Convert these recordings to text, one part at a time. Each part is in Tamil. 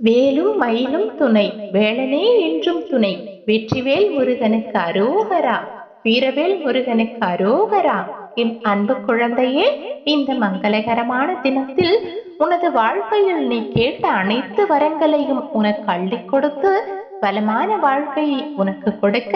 வேலும் மயிலும் துணை வேளனே என்றும் துணை. வெற்றிவேல் முருகனுக்கு அரோகரா வீரவேல் முருகனுக்கு அரோகரா. என் அன்பு குழந்தையே இந்த மங்களகரமான தினத்தில் உனது வாழ்க்கையில் நீ கேட்ட அனைத்து வரங்களையும் உனக்கு அள்ளி கொடுத்து பலமான வாழ்க்கையை உனக்கு கொடுக்க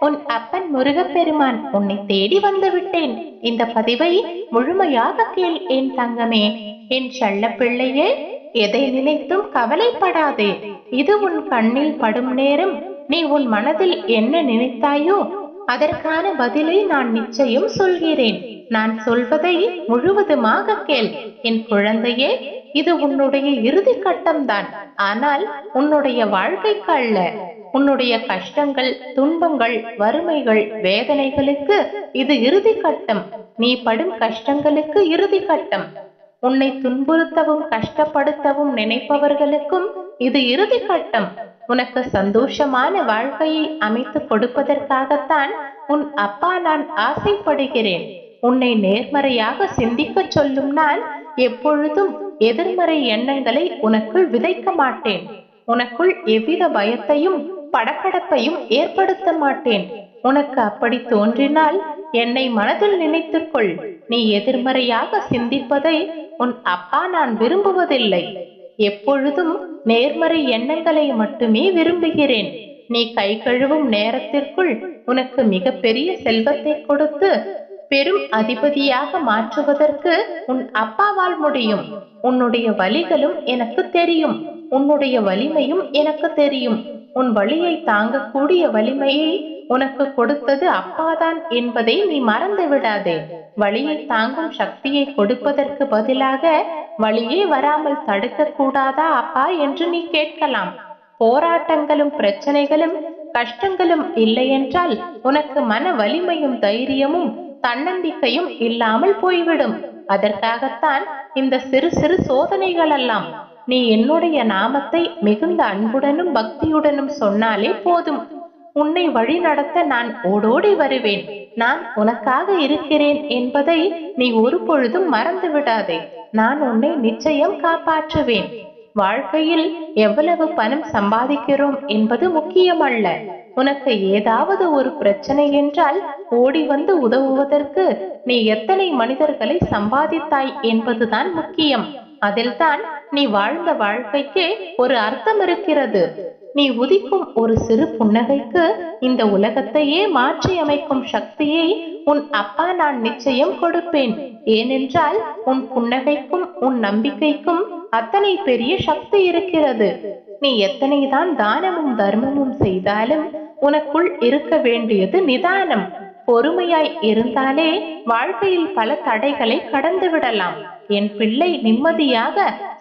உன் அப்பன் முருகப்பெருமான் உன்னை தேடி வந்து விட்டேன். இந்த பதிவை முழுமையாக கேள் என் தங்கமே. என் செல்ல பிள்ளையே எதை நினைத்தும் கவலைப்படாதே. இது உன் கண்ணில் படும் நேரம். நீ உன் மனதில் என்ன நினைத்தாயோ அதற்கான பதிலை நான் நிச்சயம் சொல்கிறேன். நான் சொல்வதை முழுவதுமாக கேள். என் குழந்தையே இது உன்னுடைய இறுதி கட்டம்தான். ஆனால் உன்னுடைய வாழ்க்கைக்கு அல்ல. உன்னுடைய கஷ்டங்கள் துன்பங்கள் வறுமைகள் வேதனைகளுக்கு இது இறுதி கட்டம். நீ படும் கஷ்டங்களுக்கு இறுதி கட்டம். உன்னை துன்புறுத்தவும் கஷ்டப்படுத்தவும் நினைப்பவர்களுக்கும் இது இறுதி கட்டம். உனக்கு சந்தோஷமான வாழ்க்கையை அமைத்து கொடுப்பதற்காகத்தான் உன் அப்பா நான் ஆசைப்படுகிறேன். உன்னை நேர்மறையாக சிந்திக்க சொல்லும் நான் எப்பொழுதும் எதிர்மறை எண்ணங்களை உனக்குள் விதைக்க மாட்டேன். உனக்குள் எவ்வித பயத்தையும் படப்படப்பையும் ஏற்படுத்த மாட்டேன். உனக்கு அப்படி தோன்றினால் என்னை மனதில் நினைத்துக்கொள் நீ எதிர்மறையாக சிந்திப்பதை உன் அப்பா நான் விரும்புவதில்லை. எப்பொழுதும் நேர்மறை எண்ணங்களை மட்டுமே விரும்புகிறேன். நீ கை கழுவும் நேரத்திற்குள் உனக்கு மிகப்பெரிய செல்வத்தை கொடுத்து பெரும் அதிபதியாக மாற்றுவதற்கு உன் அப்பாவால் முடியும். உன்னுடைய வலிகளும் எனக்கு தெரியும். உன்னுடைய வலிமையும் எனக்கு தெரியும். உன் வழியை தாங்கக்கூடிய வலிமையை உனக்கு கொடுத்தது அப்பாதான் என்பதை நீ மறந்து விடாதே வழியை தாங்கும் சக்தியை கொடுப்பதற்கு பதிலாக வழியே வராமல் தடுக்க கூடாதா அப்பா என்று நீ கேட்கலாம். போராட்டங்களும் பிரச்சனைகளும் கஷ்டங்களும் இல்லை என்றால் உனக்கு மன வலிமையும் தைரியமும் தன்னம்பிக்கையும் இல்லாமல் போய்விடும். அதற்காகத்தான் இந்த சிறு சிறு சோதனைகள் எல்லாம் நீ என்னுடைய நாமத்தை மிகுந்த அன்புடனும் பக்தியுடனும் சொன்னாலே போதும். உன்னை வழி நடத்த நான் ஓடோடி வருவேன். நான் உனக்காக இருக்கிறேன் என்பதை நீ ஒரு பொழுதும் மறந்து விடாதே. நான் உன்னை நிச்சயம் காப்பாற்றுவேன். வாழ்க்கையில் எவ்வளவு பணம் சம்பாதிக்கிறோம் என்பது முக்கியமல்ல. உனக்கு ஏதாவது ஒரு பிரச்சனை என்றால் ஓடி வந்து உதவுவதற்கு நீ எத்தனை மனிதர்களை சம்பாதித்தாய் என்பதுதான் முக்கியம். அதில்தான் நீ வாழ்ந்த வாழ்க்கைக்கு ஒரு அர்த்தம் இருக்கிறது. நீ உதிக்கும் ஒரு சிறு புன்னகைக்கு இந்த உலகத்தையே மாற்றி அமைக்கும் சக்தியை உன் அப்பா நான் நிச்சயம் கொடுப்பேன். ஏனென்றால் உன் புன்னகைக்கும் உன் நம்பிக்கைக்கும் அத்தனை பெரிய சக்தி இருக்கிறது. நீ எத்தனைதான் தானமும் தர்மமும் செய்தாலும் உனக்குள் இருக்க வேண்டியது நிதானம். பொறுமையாய் இருந்தாலே வாழ்க்கையில் பல தடைகளை கடந்து விடலாம். என் பிள்ளை நிம்மதியாக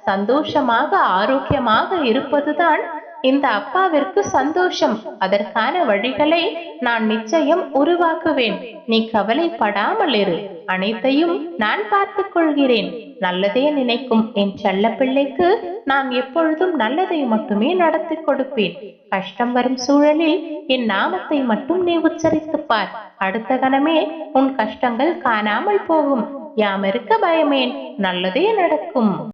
சந்தோஷமாக ஆரோக்கியமாக இருப்பதுதான் இந்த அப்பாவிற்கு சந்தோஷம். அதற்கான வழிகளை நான் நிச்சயம் உருவாக்குவேன். நீ கவலைப்படாமல் இரு. அனைத்தையும் நான் பார்த்துக் கொள்கிறேன். நல்லதே நினைக்கும் என் செல்ல பிள்ளைக்கு நான் எப்பொழுதும் நல்லதை மட்டுமே நடத்தி கொடுப்பேன். கஷ்டம் வரும் சூழலில் என் நாமத்தை மட்டும் நீ உச்சரித்து பார். அடுத்த கணமே உன் கஷ்டங்கள் காணாமல் போகும். யாம் இருக்க பயமேன். நல்லதே நடக்கும்.